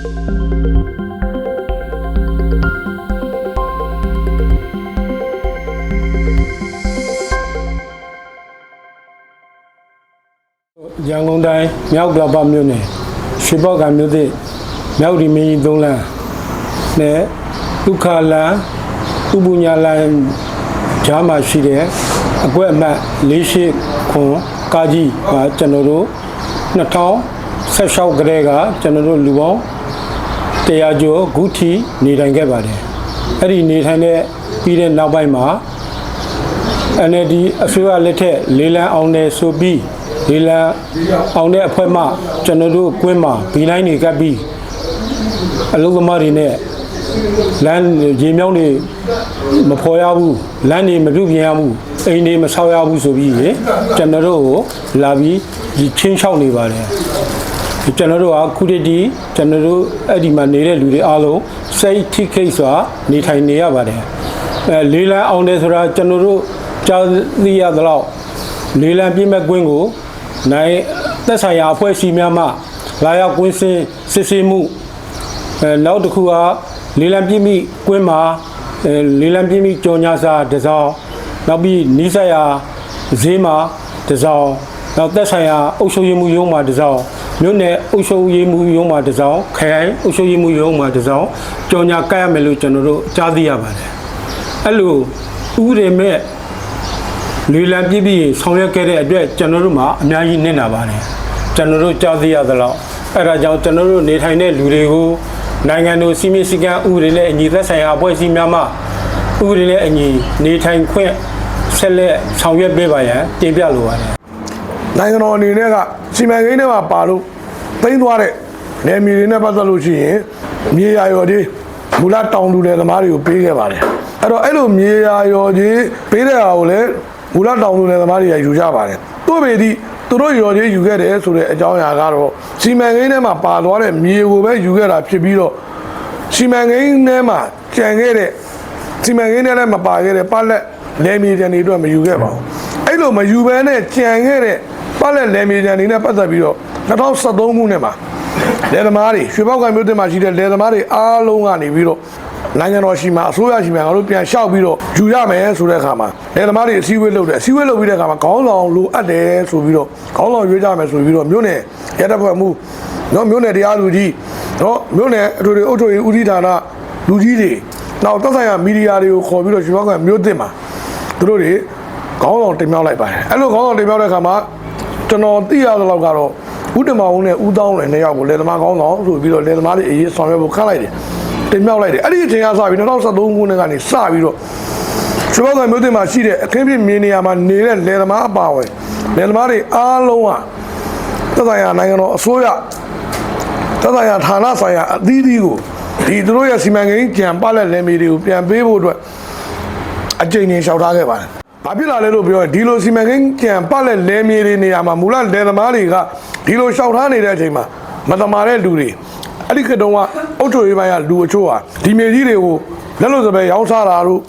ရန်ကုန်တိုင်းမြောက်ကလပမြို့နယ်ရွှေပေါက်ကမြို့သစ်မြောက်ဒီမင်းကြီးသုံးလမ်းနဲ့ဒုက္ခလမ်းဥပညာလမ်းဂျားမှာရှိတဲ့အကွက်အမှတ်48ခွန်ကာကြီးကကျွန်တော်တို့2016ကတည်းကကျွန်တော်တို့လူပေါင်း တရားကျော်ဂုထီနေထိုင်ခဲ့ပါတယ်အဲ့ဒီနေထိုင်တဲ့ပြီးတဲ့နောက်ပိုင်းမှာ NLD အစိုးရလက်ထက်လေးလံအောင်တယ်ဆိုပြီးလေးလံအောင်တဲ့အဖွဲ့မှကျွန်တော်တို့ကွင်းမှာဘီလိုင်းတွေကပ်ပြီးအလုပ်သမားတွေနဲ့လမ်းရေမြောင်းတွေမဖော်ရဘူးလမ်းတွေမပြုတ်ပြင်ရဘူးအိမ်တွေမဆောက်ရဘူးဆိုပြီးရေကျွန်တော်တို့ကိုလာပြီးဒီချင်းချောက်နေပါတယ် ကျွန်တော်တို့ကခုတည်းဒီကျွန်တော်တို့အဲ့ဒီမှာနေတဲ့လူတွေအားလုံးစိတ်ထိခိတ်စွာနေထိုင်နေရပါတယ်အဲလေးလံအောင်တယ်ဆိုတာကျွန်တော်တို့ကြားသိရသလောက်လေးလံပြည့်မဲ့ကွင်းကိုနိုင်သက်ဆိုင်ရာအဖွဲ့အစည်းများမှလာရောက်ကွင်းစင်းစစ်ဆေးမှုအဲနောက်တစ်ခုကလေးလံပြည့်မိကွင်းမှာအဲလေးလံပြည့်မိကြော်ညာစာတစ်စောင်းနောက်ပြီးနီးစပ်ရာဈေးမှာတစ်စောင်းနောက်သက်ဆိုင်ရာအုပ်ချုပ်ရေးမှုရုံးမှာတစ်စောင်း မြို့နယ်အုပ်ချုပ်ရေးမှုရုံးမှာတစ်စောင်းခရိုင်အုပ်ချုပ်ရေးမှုရုံးမှာတစ်စောင်းကြော်ညာကတ်ရမယ်လို့ကျွန်တော်တို့ကြားသိရပါတယ်အဲ့လိုဥပဒေမဲ့လေးလံပြည့်ပြီးဆောင်ရွက်ခဲ့တဲ့အတွက်ကျွန်တော်တို့မှာအများကြီးနစ်နာပါတယ်ကျွန်တော်တို့ကြားသိရသလောက်အဲ့ဒါကြောင့်ကျွန်တော်တို့နေထိုင်တဲ့လူတွေကိုနိုင်ငံတို့စီမင်းစည်းကမ်းဥပဒေနဲ့အညီသက်ဆိုင်ရာအဖွဲ့အစည်းများမှဥပဒေနဲ့အညီနေထိုင်ခွင့်ဆက်လက်ဆောင်ရွက်ပေးပါရန်တင်ပြလိုပါတယ်နိုင်ငံတော်အနေနဲ့က စီမံကိန်းထဲမှာပါလို့သိမ်းသွားတဲ့နယ်မြေတွေနဲ့ပတ်သက်လို့ရှိရင်မြေယာရော်ကြီးမူလတောင်တူတဲ့သမားတွေကိုပေးခဲ့ပါတယ်အဲ့တော့အဲ့လိုမြေယာရော်ကြီးပေးတဲ့ဟာကိုလည်းမူလတောင်တူတဲ့သမားတွေကယူကြပါတယ်သူ့ပေဒီသူတို့ရော်ကြီးယူခဲ့တယ်ဆိုတဲ့အကြောင်းအရာကတော့စီမံကိန်းထဲမှာပါသွားတဲ့မြေကိုပဲယူခဲ့တာဖြစ်ပြီးတော့စီမံကိန်းထဲမှာကြံခဲ့တဲ့စီမံကိန်းထဲလည်းမပါခဲ့တဲ့ပတ်လက်လဲမြေတန်တွေအတွက်မယူခဲ့ပါဘူးအဲ့လိုမယူဘဲနဲ့ကြံခဲ့တဲ့ ပတ်လက်လဲမြေတန်တွေနဲ့ပတ်သက်ပြီးတော့2013ခုနှစ်မှာလယ်သမားတွေရွှေပေါက်ကမြို့တင်မှာရှိတဲ့လယ်သမားတွေအားလုံးကနေပြီးတော့နိုင်ငံတော်ရှိမှာအစိုးရရှိမှာငါတို့ပြန်လျှောက်ပြီးတော့ယူရမယ်ဆိုတဲ့အခါမှာလယ်သမားတွေအစည်းအဝေးလုပ်တယ်အစည်းအဝေးလုပ်ပြီးတဲ့အခါမှာခေါင်းဆောင်လိုအပ်တယ်ဆိုပြီးတော့ခေါင်းဆောင်ရွေးကြမယ်ဆိုပြီးတော့မြို့နယ်ရတပ်ဖွဲ့မှုနော်မြို့နယ်တရားလူကြီးနော်မြို့နယ်အထွေထွေအုပ်ချုပ်ရေးဦးစီးဌာနလူကြီးတွေနောက်သက်ဆိုင်ရာမီဒီယာတွေကိုခေါ်ပြီးတော့ရွှေဘောက်ကမြို့သစ်မှာသူတို့တွေခေါင်းဆောင်တင်မြောက်လိုက်ပါတယ်အဲ့လိုခေါင်းဆောင်တင်မြောက်တဲ့အခါမှာ ကျွန်တော်သိရသလောက်ကတော့ဦးတမောင်နဲ့ဦးတောင်းလည်းနှစ်ယောက်ကိုလယ်သမားခေါင်းဆောင်ဆိုပြီးတော့လယ်သမားတွေအရေးဆောင်ရွက်ဖို့ခန့်လိုက်တယ်တင်မြောက်လိုက်တယ်အဲ့ဒီအချိန်ကစပြီး2013ခုနှစ်ကနေစပြီးတော့ရွှေဘောက်ကမြို့သစ်မှာရှိတဲ့အခင်းပြမြေနေရာမှာနေတဲ့လယ်သမားအပါအဝင်လယ်သမားတွေအားလုံးကသက်ဆိုင်ရာနိုင်ငံတော်အစိုးရသက်ဆိုင်ရာဌာနဆိုင်ရာအသီးသီးကိုဒီသူတို့ရဲ့စီမံကိန်းကြံပလက်လယ်မီတွေကိုပြန်ပေးဖို့အတွက်အကြိမ်ကြိမ်လျှောက်ထားခဲ့ပါတယ်။ ဘာဖြစ်လာလဲလို့ပြောရင်ဒီလိုစီမံကိန်းကြံပလက်လယ်မီတွေနေရာမှာမူလလယ်သမားတွေကဒီလိုလျှောက်ထားနေတဲ့အချိန်မှာမတမာတဲ့လူတွေအဲ့ဒီခေတ်တုန်းကအုတ်ချိုရေးပိုင်းကလူအချို့ဟာဒီမြေကြီးတွေကိုလက်လို့စပယ်ရောင်းစားတာတို့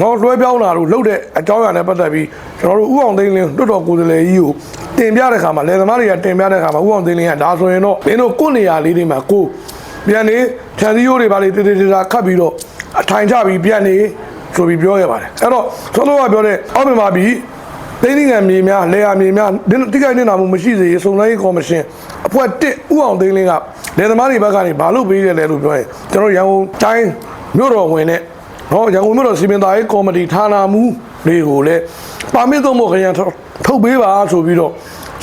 ငေါလွှဲပြောင်းတာတို့လုပ်တဲ့အကြောင်းအရာနဲ့ပတ်သက်ပြီးကျွန်တော်တို့ဥအောင်သိန်းလင်းတွတ်တော်ကိုယ်စားလှယ်ကြီးကိုတင်ပြတဲ့ခါမှာလယ်သမားတွေကတင်ပြတဲ့ခါမှာဥအောင်သိန်းလင်းကဒါဆိုရင်တော့မင်းတို့ကိုယ့်နေရာလေးတွေမှာကိုယ်ပြန်နေခြံစည်းရိုးတွေပါလေတေးတေးသေးသေးခတ်ပြီးတော့အထိုင်ချပြီးပြန်နေ ဆိုပြီးပြောခဲ့ပါတယ်အဲ့တော့သောသောကပြောတဲ့အောက်မြန်မာပြည်သိန်းငယ်မြေများလေယာမြေများတိကျနေတာမှုမရှိစေစုံစမ်းရေးကော်မရှင်အဖွဲ့တစ်ဥအောင်သိန်းလင်းကလေသမားတွေဘက်ကနေဘာလို့ပေးရလဲလို့ပြောရင်ကျွန်တော်ရန်ကုန်တိုင်းမြို့တော်ဝင်နဲ့နော်ရန်ကုန်မြို့တော်စီမံသားရေးကော်မတီဌာနမှူးတွေကိုလည်းပါမစ်သုံးဖို့ခရံထုတ်ပေးပါဆိုပြီးတော့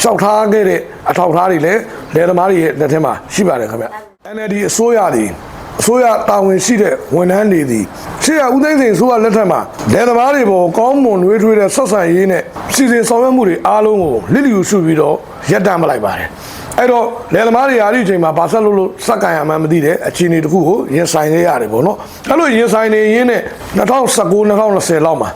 လျှောက်ထားခဲ့တဲ့အထောက်အထားတွေလည်းလေသမားတွေရဲ့လက်ထဲမှာရှိပါတယ်ခင်ဗျ NLD အစိုးရသည် အစိုးရတာဝန်ရှိတဲ့ဝန်ထမ်းတွေသည်ရှေ့ကဦးသိန်းစိန်အစိုးရလက်ထက်မှာလယ်သမားတွေပေါ်ကောင်းမွန်နှွေးထွေးတဲ့ဆက်ဆံရေးနဲ့စီစဉ်ဆောင်ရွက်မှုတွေအားလုံးကိုလစ်လျူရှုပြီးတော့ရပ်တန့်မလိုက်ပါတယ်အဲ့တော့လယ်သမားတွေအားဒီအချိန်မှာဘာဆက်လို့လို့စက္ကန့်ရမှန်းမသိတဲ့အခြေအနေတစ်ခုကိုရင်ဆိုင်ခဲ့ရတယ်ပေါ့နော်အဲ့လိုရင်ဆိုင်နေရင်းနဲ့2019 2020လောက်မှာ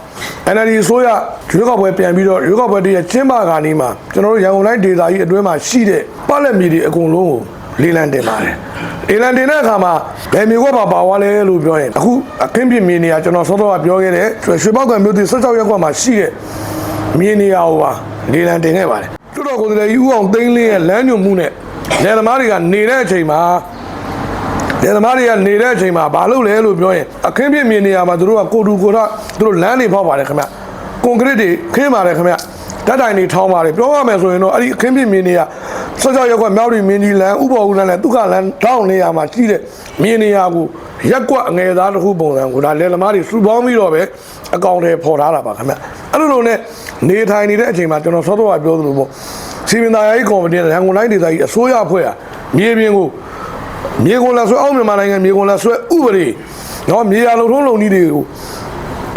NLD အစိုးရရွေးကောက်ပွဲပြန်ပြီးတော့ရွေးကောက်ပွဲတည်းရဲ့ကျင်းပခါနီးမှာကျွန်တော်တို့ရန်ကုန်တိုင်းဒေသကြီးအတွင်းမှာရှိတဲ့ပတ်လက်မြေတွေအကုန်လုံးကိုလေးလံတင်ပါတယ်။ လေးလံတင်တဲ့အခါမှာဘယ်မျိုးကပါပါသွားလဲလို့ပြောရင်အခုအခင်းပြမြေနေရာကျွန်တော်စောစောကပြောခဲ့တဲ့ရွှေပောက်ကမြို့တည်16ရပ်ကွက်မှာရှိတဲ့မြေနေရာဟိုပါလေးလံတင်ခဲ့ပါတယ်။ကျွတ်တော်ကိုယ်တိုင်ဦးအောင်သိန်းလင်းရဲ့လမ်းညွန်မှုနဲ့လယ်သမားတွေကနေတဲ့အချိန်မှာလယ်သမားတွေကနေတဲ့အချိန်မှာဘာလုပ်လဲလို့ပြောရင်အခင်းပြမြေနေရာမှာသူတို့ကကိုတူကိုထသူတို့လမ်းတွေဖောက်ပါတယ်ခင်ဗျကွန်ကရစ်တွေခင်းပါတယ်ခင်ဗျ ဓာတ်တိုင်တွေထောင်းပါတယ်ပြောရမယ်ဆိုရင်တော့အဲ့ဒီအခင်းပြမြေနေရာစောစောရက်ကွက်မြောက်ရီမင်းကြီးလမ်းဥပ္ပေါ်ဦးလမ်းနဲ့ဒုက္ခလမ်းတောင်းနေရာမှာရှိတဲ့မြေနေရာကိုရက်ကွက်အငယ်သားတစ်ခုပုံစံကိုဒါလယ်သမားတွေစုပေါင်းပြီးတော့ပဲအကောင့်တွေပေါ်ထားတာပါခင်ဗျအဲ့လိုလိုနဲ့နေထိုင်နေတဲ့အချိန်မှာကျွန်တော်စောစောကပြောသလိုပေါ့စီမံသားရေးကော်မတီနဲ့ရန်ကုန်တိုင်းဒေသကြီးအစိုးရအဖွဲ့ဟာမြေပြင်ကိုမြေကုန်လက်ဆွဲအောက်မြန်မာနိုင်ငံမြေကုန်လက်ဆွဲဥပဒေနော်မြေယာလုံထုံးလုံနည်းတွေကို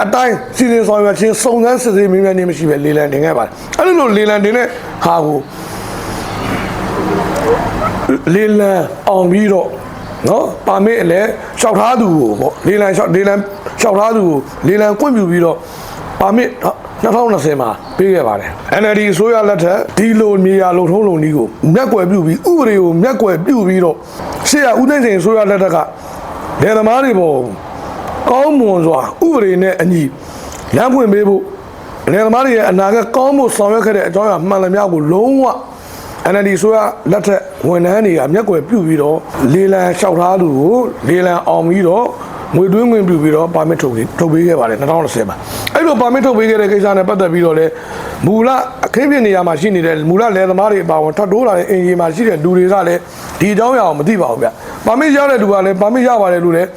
အတိုင်းစီစဉ်ဆောင်ရွက်ခြင်းစုံစမ်းစစ်ဆေးမြင်မြန်နေမရှိပဲလေလံတင်ခဲ့ပါတယ်အဲ့လိုလိုလေလံတင်တဲ့ဟာကိုလေလံအောင်ပြီးတော့နော်ပါမစ်အလဲလျှောက်ထားသူကိုပေါ့လေလံလျှောက်လေလံလျှောက်ထားသူကိုလေလံကွင့်ပြူပြီးတော့ပါမစ်2020မှာပေးခဲ့ပါတယ် NLD အစိုးရလက်ထက်ဒီလိုမြေယာလုံထုံးလုံနည်းကိုမျက်ကွယ်ပြုပြီးဥပဒေကိုမျက်ကွယ်ပြုပြီးတော့ရှေ့ကဦးသိန်းစိန်အစိုးရလက်ထက်ကလယ်သမားတွေပေါ် ကောင်းမွန်စွာဥပဒေနဲ့အညီလမ်းဖွင့်ပေးဖို့လယ်သမားတွေရဲ့အနာဂတ်ကောင်းဖို့ဆောင်ရွက်ခဲ့တဲ့အကြောင်းအရာမှန်သမျှကိုလုံးဝ NLD ဆိုရလက်ထက်ဝန်ထမ်းတွေကမျက်ကွယ်ပြုတ်ပြီးတော့လေလံလျှောက်ထားသူကိုလေလံအောင်ပြီးတော့ငွေတွင်းငွေပြုတ်ပြီးတော့ပါမစ်ထုတ်ပေးထုတ်ပေးခဲ့ပါတယ်2010မှာအဲ့လိုပါမစ်ထုတ်ပေးခဲ့တဲ့ကိစ္စနဲ့ပတ်သက်ပြီးတော့လေမူလအခင်းပြင်နေရာမှာရှိနေတဲ့မူလလယ်သမားတွေအပါအဝင်ထပ်တိုးလာတဲ့အင်ဂျင်မှာရှိတဲ့လူတွေကလည်းဒီအကြောင်းအရာကိုမသိပါဘူးဗျပါမစ်ရတဲ့လူကလည်းပါမစ်ရပါတယ်လို့လည်း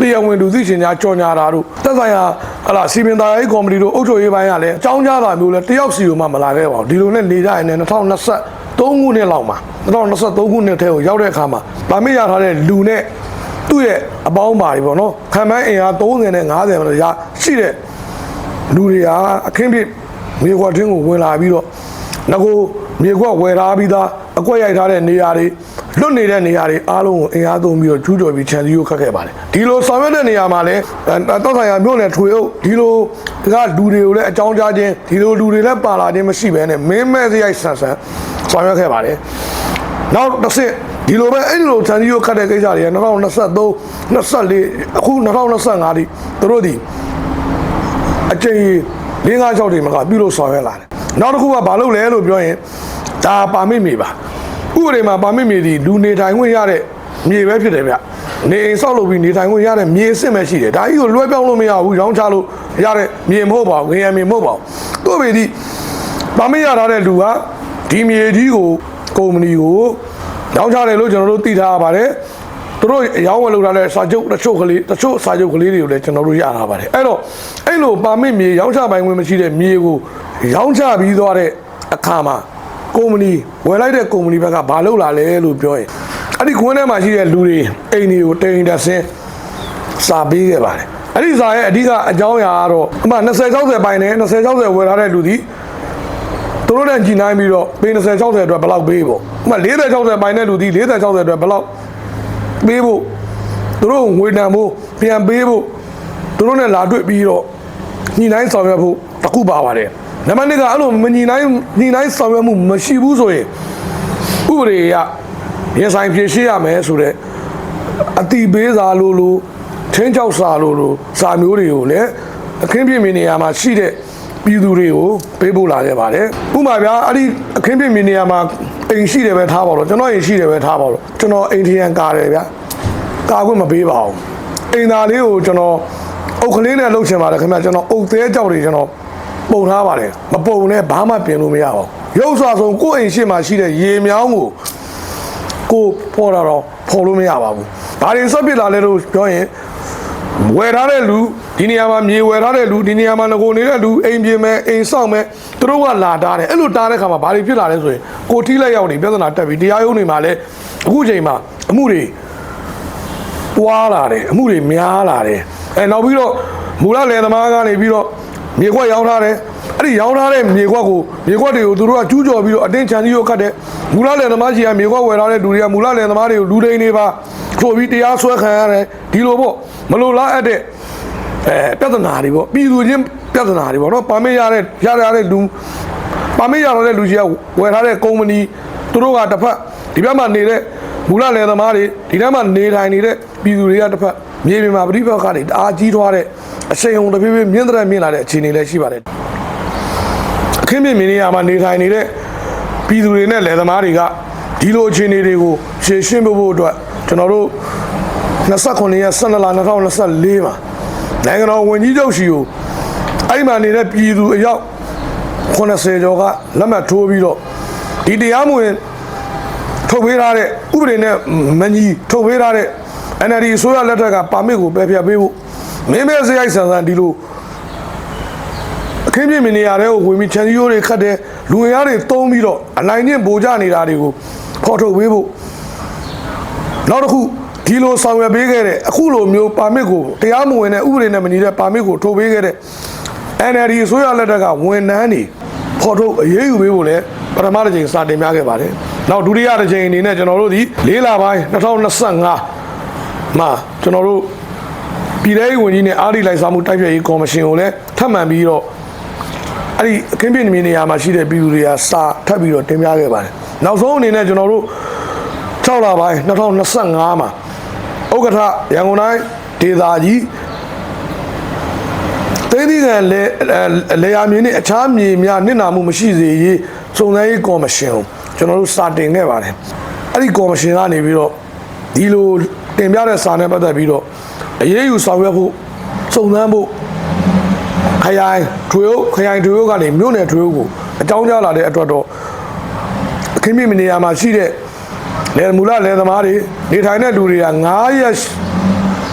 တရားဝင်လူသိရှင်များကြော်ညာတာတို့တက်ဆိုင်ရာဟလာစီမံသားရေးကော်မတီတို့အုပ်ချုပ်ရေးပိုင်းကလည်းအကြောင်းကြားတာမျိုးလဲတယောက်စီကိုမှမလာခဲ့ပါဘူးဒီလိုနဲ့နေကြရင်လည်း2020 3ခုနှစ်လောက်မှာ2023ခုနှစ်ထဲကိုရောက်တဲ့အခါမှာဗာမစ်ရထားတဲ့လူနဲ့သူ့ရဲ့အပေါင်းပါတွေပေါ့နော်ခံမှန်းအင်အား30နဲ့50မှာရရှိတဲ့လူတွေကအခင်းပြမြေခွက်တွင်းကိုဝင်လာပြီးတော့ငကိုမြေခွက်ဝယ်ထားပြီးသား အကွက်ရိုက်ထားတဲ့နေရာတွေလွတ်နေတဲ့နေရာတွေအားလုံးကိုအင်အားသုံးပြီးတော့ကျူးကျော်ပြီးခြံစည်းရိုးခတ်ခဲ့ပါတယ်ဒီလိုဆောင်ရွက်တဲ့နေရာမှာလည်းတောက်ဆိုင်ရာမြို့နယ်ထွေအုပ်ဒီလိုကလူတွေကိုလည်းအကြောင်းကြားခြင်းဒီလိုလူတွေလည်းပါလာခြင်းမရှိဘဲနဲ့မင်းမဲ့စရိုက်ဆန်ဆန်ဆောင်ရွက်ခဲ့ပါတယ်။နောက်တစ်ဆင့်ဒီလိုပဲအဲ့ဒီလိုတန်ကြီးကိုခတ်တဲ့ကိစ္စတွေက2023 24အခု2025ဒီသူတို့ဒီအကျဉ်း၄၅၆တွေမှာကပြုလို့ဆောင်ရွက်လာတယ်။နောက်တစ်ခုကဘာလို့လဲလို့ပြောရင် ဒါပါမစ်မြေပါ။ဥပဒေမှာပါမစ်မြေဒီလူနေထိုင်ခွင့်ရတဲ့မြေပဲဖြစ်တယ်ဗျ။နေအိမ်ဆောက်လုပ်ပြီးနေထိုင်ခွင့်ရတဲ့မြေအစ်စ်ပဲရှိတယ်။ဒါကြီးကိုလွှဲပြောင်းလို့မရဘူး။ရောင်းချလို့ရတဲ့မြေမဟုတ်ပါဘူး။ငရမြေမဟုတ်ပါဘူး။တို့ပေဒီပါမစ်ရထားတဲ့လူကဒီမြေကြီးကိုကုမ္ပဏီကိုရောင်းချတယ်လို့ကျွန်တော်တို့သိထားရပါတယ်သူတို့အရောင်းဝယ်လုပ်ထားတဲ့စာချုပ်တစ်ချို့ကလေးတစ်ချို့စာချုပ်ကလေးတွေကိုလည်းကျွန်တော်တို့ရထားပါတယ်အဲ့တော့အဲ့လိုပါမစ်မြေရောင်းချပိုင်ခွင့်မရှိတဲ့မြေကိုရောင်းချပြီးသွားတဲ့အခါမှာ ကုမ္ပဏီဝယ်လိုက်တဲ့ကုမ္ပဏီဘက်ကဘာလုပ်လာလဲလို့ပြောရင်အဲ့ဒီခွန်းထဲမှာရှိတဲ့လူတွေအိမ်တွေကိုတိန်တက်ဆင်းစာပေးခဲ့ပါတယ်အဲ့ဒီစာရဲ့အဓိကအကြောင်းအရာကတော့အမှ20 60ပိုင်းနဲ့20 60ဝယ်ထားတဲ့လူဒီသူတို့နဲ့ကြည်နိုင်ပြီးတော့ပေ20 60အတွက်ဘယ်လောက်ပေးဖို့ဥပမာ40 60ပိုင်းတဲ့လူဒီ40 60အတွက်ဘယ်လောက်ပေးဖို့သူတို့ငွေတန်ဖို့ပြန်ပေးဖို့သူတို့နဲ့လာတွေ့ပြီးတော့ညှိနှိုင်းဆောင်ရွက်ဖို့တစ်ခုပါပါတယ် နံပါတ်1ကအဲ့လိုမညှိနှိုင်းညှိနှိုင်းဆောင်ရွက်မှုမရှိဘူးဆိုရင်ဥပဒေရရင်ဆိုင်ဖြေရှင်းရမယ်ဆိုတော့အတိပေးစာလို့လို့ထင်းကြောက်စာလို့လို့စာမျိုးတွေကိုလည်းအခင်းပြင်းမြင်နေရာမှာရှိတဲ့ပြည်သူတွေကိုပေးပို့လာခဲ့ပါတယ်ဥပမာဗျာအဲ့ဒီအခင်းပြမြင်နေရာမှာအိမ်ရှိတယ်ပဲထားပါတော့ကျွန်တော်အိမ်ရှိတယ်ပဲထားပါတော့ကျွန်တော်အိမ်ထရန်ကားတယ်ဗျာကာခွင့်မပေးပါဘူးအိမ်သားလေးကိုကျွန်တော်အုတ်ကလေးနဲ့လှုပ်ချင်ပါတယ်ခင်ဗျာကျွန်တော်အုတ်သေးကြောက်တွေကျွန်တော် ပုံထားပါတယ်မပုံနဲ့ဘာမှပြင်လို့မရပါဘူးရုပ်စွာဆုံးကိုယ့်အိမ်ရှိမှရှိတဲ့ရေမြောင်းကိုကိုဖော်တာတော့ဖော်လို့မရပါဘူးဘာတွေဆွတ်ပစ်လာလဲလို့ပြောရင်ဝယ်ထားတဲ့လူဒီနေရာမှာမြေဝယ်ထားတဲ့လူဒီနေရာမှာငကိုနေတဲ့လူအိမ်ပြင်မဲ့အိမ်ဆောင်မဲ့သူတို့ကလာတာတယ်အဲ့လိုတားတဲ့ခါမှာဘာတွေဖြစ်လာလဲဆိုရင်ကိုထီးလက်ရောက်နေပြဿနာတက်ပြီးတရားရုံးတွေမှာလည်းအခုချိန်မှာအမှုတွေပွားလာတယ်အမှုတွေများလာတယ်အဲနောက်ပြီးတော့မူလလယ်သမားကနေပြီးတော့ မြေခွက်ရောင်းထားတယ်အဲ့ဒီရောင်းထားတဲ့မြေခွက်ကိုမြေခွက်တွေကိုသူတို့ကကျူးကျော်ပြီးတော့အတင်းချန်ကြီးကိုခတ်တယ်မူလလယ်သမားကြီးကမြေခွက်ဝယ်ထားတဲ့လူတွေကမူလလယ်သမားတွေကိုလူဒိန်တွေပါဆိုပြီးတရားစွဲခံရတယ်ဒီလိုပေါ့မလိုလားအပ်တဲ့အဲပြဿနာတွေပေါ့ပြည်သူချင်းပြဿနာတွေပေါ့နော်ပါမစ်ရတဲ့ရရတဲ့လူပါမစ်ရတဲ့လူကြီးကဝယ်ထားတဲ့ကုမ္ပဏီသူတို့ကတစ်ဖက်ဒီဘက်မှာနေတဲ့မူလလယ်သမားတွေဒီထဲမှာနေထိုင်နေတဲ့ပြည်သူတွေကတစ်ဖက်မြေပြင်မှာပြိပခါတွေတအားကြီးထွားတဲ့ အရှိန်အဟုန်တစ်ပြေးပြေးမြင့်တဲ့မြင့်လာတဲ့အခြေအနေလည်းရှိပါတယ်အခင်းမြင့်မြင့်နေရာမှာနေထိုင်နေတဲ့ပြည်သူတွေနဲ့လယ်သမားတွေကဒီလိုအခြေအနေတွေကိုရှင်းရှင်းဖို့ဖို့အတွက်ကျွန်တော်တို့29ရက်12လ2024မှာနိုင်ငံတော်ဝန်ကြီးချုပ်ရှိကိုအဲ့ဒီမှာနေတဲ့ပြည်သူအယောက်80ကျော်ကလက်မှတ်ထိုးပြီးတော့ဒီတရားမဝင်ထုတ်ပေးထားတဲ့ဥပဒေနဲ့မညီထုတ်ပေးထားတဲ့ NLD အစိုးရလက်ထက်ကပါမစ်ကိုပယ်ဖျက်ပေးဖို့ မင်းမဲစရိုက်ဆန်ဆန်ဒီလိုအခင်းပြင်းမနေရတဲ့ကိုဝင်ပြီးချန်စီယိုတွေခတ်တယ်လူငယ်တွေတုံးပြီးတော့အနိုင်နဲ့ဗိုလ်ကြနေတာတွေကိုဖော်ထုတ်ပေးဖို့နောက်တစ်ခုဒီလိုဆောင်ရွက်ပေးခဲ့တဲ့အခုလိုမျိုးပါမစ်ကိုတရားမဝင်တဲ့ဥပဒေနဲ့မညီတဲ့ပါမစ်ကိုထုတ်ပေးခဲ့တဲ့ NLD အစိုးရလက်ထက်ကဝန်ထမ်းတွေဖော်ထုတ်အရေးယူပေးဖို့လည်းပထမတစ်ချိန်စတင်ပြခဲ့ပါတယ်။နောက်ဒုတိယတစ်ချိန်အနေနဲ့ကျွန်တော်တို့ဒီ၄လပိုင်း2025မှာကျွန်တော်တို့ ပြည်ထောင်စုဝန်ကြီးနဲ့အာရီလိုက်စားမှုတိုက်ဖျက်ရေးကော်မရှင်ကိုလည်းထပ်မံပြီးတော့အဲ့ဒီအခင်းပြင်းမြေနေရာမှာရှိတဲ့ပြည်သူတွေကစာထပ်ပြီးတော့တင်ပြခဲ့ပါတယ်။နောက်ဆုံးအနေနဲ့ကျွန်တော်တို့6လပိုင်း2025မှာဥက္ကဋ္ဌရန်ကုန်တိုင်းဒေသကြီးသိသိကလေလေယာမြေနဲ့အခြားမြေများနစ်နာမှုမရှိစေရေးစုံစမ်းရေးကော်မရှင်ကိုကျွန်တော်တို့စာတင်ခဲ့ပါတယ်အဲ့ဒီကော်မရှင်ကနေပြီးတော့ဒီလိုတင်ပြတဲ့စာနဲ့ပတ်သက်ပြီးတော့ အရေးယူဆောင်ရွက်ဖို့စုံစမ်းဖို့ခရိုင်ထွေအုပ်ခရိုင်ထွေအုပ်ကနေမြို့နယ်ထွေအုပ်ကိုအကြောင်းကြားလာတဲ့အတွက်တော့အခင်းမြင့်မနေရာမှာရှိတဲ့လယ်မူလလယ်သမားတွေနေထိုင်တဲ့လူတွေက9ရက်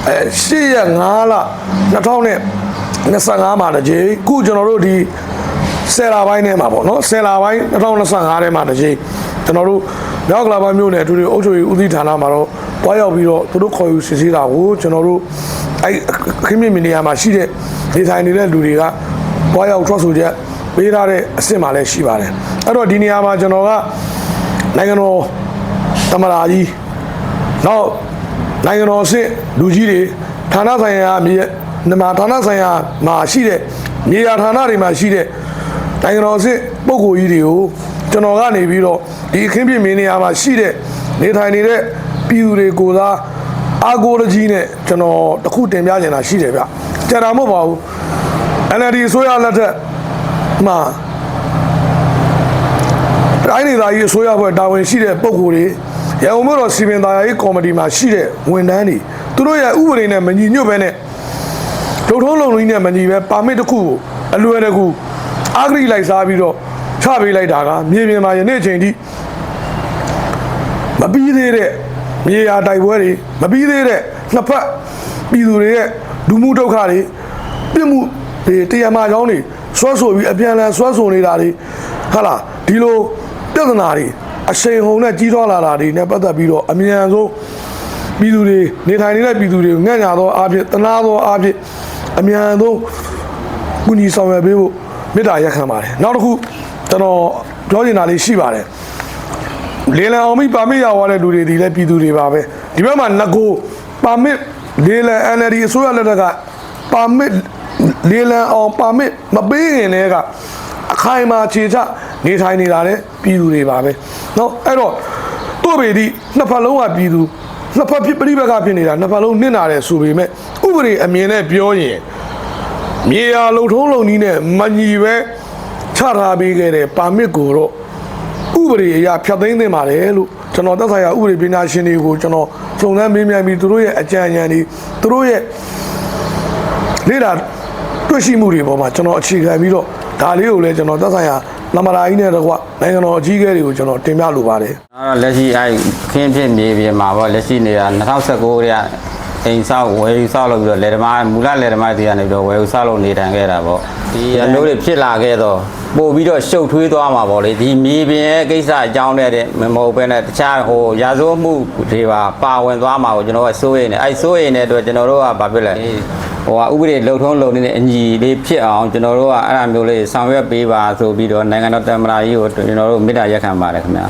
အဲ8ရက်5လ2025မှာတကြိမ်ခုကျွန်တော်တို့ဒီဆယ်လာပိုင်းထဲမှာပေါ့နော်ဆယ်လာပိုင်း2025ထဲမှာတကြိမ်ကျွန်တော်တို့မြောက်ကလာပိုင်းမြို့နယ်အထူးအုပ်ချုပ်ရေးဦးစီးဌာနမှာတော့ တွားရောက်ပြီးတော့သူတို့ခေါ်ယူစစ်ဆေးတာကိုကျွန်တော်တို့အဲအခင်းမြင့်မနေရာမှာရှိတဲ့နေထိုင်နေတဲ့လူတွေကတွားရောက်ထွက်ဆိုချက်ပေးထားတဲ့အစ်စ်မှလည်းရှိပါတယ်အဲ့တော့ဒီနေရာမှာကျွန်တော်ကနိုင်ငံတော်တမရာကြီးနောက်နိုင်ငံတော်အဆင့်လူကြီးတွေဌာနဆိုင်ရာမြေနမဌာနဆိုင်ရာမှာရှိတဲ့မြေယာဌာနတွေမှာရှိတဲ့နိုင်ငံတော်အဆင့်ပုဂ္ဂိုလ်ကြီးတွေကိုကျွန်တော်ကနေပြီးတော့ဒီအခင်းပြင်းမင်းနေရာမှာရှိတဲ့နေထိုင်နေတဲ့ ပြည်သူတွေကိုသာအာကိုလကြီးနဲ့ကျွန်တော်တခုတင်ပြနေတာရှိတယ်ဗျကြံတာမဟုတ်ပါဘူး NLD အစိုးရလက်ထက်မှာတိုင်းဒေသကြီးအစိုးရဘက်တာဝန်ရှိတဲ့ပုံကိုယ်တွေရန်ကုန်မြို့တော်စီမံသားရေးကော်မတီမှာရှိတဲ့ဝန်ထမ်းတွေသူတို့ရဲ့ဥပဒေနဲ့မညီညွတ်ပဲနဲ့လုံထုံးလုံရင်းနဲ့မညီပဲပါမစ်တစ်ခုကိုအလွယ်တကူအာဂရိလိုက်စားပြီးတော့ချပေးလိုက်တာကမြေပြင်မှာယနေ့အချိန်ထိမပြီးသေးတဲ့ မြေယာတိုက်ပွဲတွေမပြီးသေးတဲ့နှစ်ဖက်ပြည်သူတွေရဲ့လူမှုဒုက္ခတွေပြစ်မှုတွေတရားမှားကြောင်းတွေဆွဲဆိုပြီးအပြန်အလှန်ဆွဲဆိုနေတာတွေဟာလားဒီလိုပြဿနာတွေအရှိန်ဟုန်နဲ့ကြီးထွားလာတာတွေနဲ့ပတ်သက်ပြီးတော့အမြန်ဆုံးပြည်သူတွေနေထိုင်နေတဲ့ပြည်သူတွေကိုငဲ့ညာသောအားဖြင့်တနာသောအားဖြင့်အမြန်ဆုံးကုညီဆောင်ရွက်ပေးဖို့မေတ္တာရက်ခံပါတယ်နောက်တစ်ခုကျွန်တော်ပြောချင်တာလေးရှိပါတယ် လေလံအောင်မိပါမစ်ရသွားတဲ့လူတွေဒီလည်းပြည်သူတွေပါပဲဒီဘက်မှာငကိုပါမစ်လေလံ NLD အစိုးရလက်ထက်ကပါမစ်လေလံအောင်ပါမစ်မပေးရင်လည်းကအခိုင်အမာခြေချနေထိုင်နေတာလည်းပြည်သူတွေပါပဲเนาะအဲ့တော့တို့ပေဒီနှစ်ဖက်လုံးကပြည်သူနှစ်ဖက်ဖြစ်ပြိပကဖြစ်နေတာနှစ်ဖက်လုံးနစ်နာတယ်ဆိုပေမဲ့ဥပဒေအမြင်နဲ့ပြောရင်မြေယာလုံထုံးလုံနီးနဲ့မညီပဲချထားပေးခဲ့တဲ့ပါမစ်ကိုတော့ ဥပဒေအရာဖြတ်သိမ်းသင့်ပါတယ်လို့ကျွန်တော်သက်ဆိုင်ရာဥပဒေပညာရှင်တွေကိုကျွန်တော်စုံစမ်းမေးမြန်းပြီးသူတို့ရဲ့အကြံဉာဏ်တွေသူတို့ရဲ့လေ့လာတွေ့ရှိမှုတွေပေါ်မှာကျွန်တော်အခြေခံပြီးတော့ဒါလေးကိုလည်းကျွန်တော်သက်ဆိုင်ရာလမရာကြီးနဲ့တကွနိုင်ငံတော်အကြီးအကဲတွေကိုကျွန်တော်တင်ပြလိုပါတယ်အဲ့တော့လက်ရှိအဲ့ခင်းဖြစ်မြေပြင်မှာပေါ့လက်ရှိနေတာ2019က အိမ်ဆောက်ဝယ်ယူဆောက်လုပ်ပြီးတော့လယ်သမားမူလလယ်သမားတွေကနေပြီးတော့ဝယ်ယူဆောက်လုပ်နေထိုင်ခဲ့တာပေါ့ဒီအမျိုးတွေဖြစ်လာခဲ့တော့ပို့ပြီးတော့ရှုပ်ထွေးသွားမှာပေါ့လေဒီမြေပြင်ရဲ့ကိစ္စအကြောင်းနဲ့တဲ့မဟုတ်ဘဲနဲ့တခြားဟိုရာဇဝတ်မှုတွေပါပါဝင်သွားမှာကိုကျွန်တော်ကစိုးရိမ်နေအဲ့စိုးရိမ်တဲ့အတွက်ကျွန်တော်တို့ကဘာဖြစ်လဲဟိုကဥပဒေလုံထုံးလုံနေတဲ့အညီလေးဖြစ်အောင်ကျွန်တော်တို့ကအဲ့အမျိုးလေးဆောင်ရွက်ပေးပါဆိုပြီးတော့နိုင်ငံတော်တမန်တော်ကြီးကိုကျွန်တော်တို့မေတ္တာရက်ခံပါတယ်ခင်ဗျာ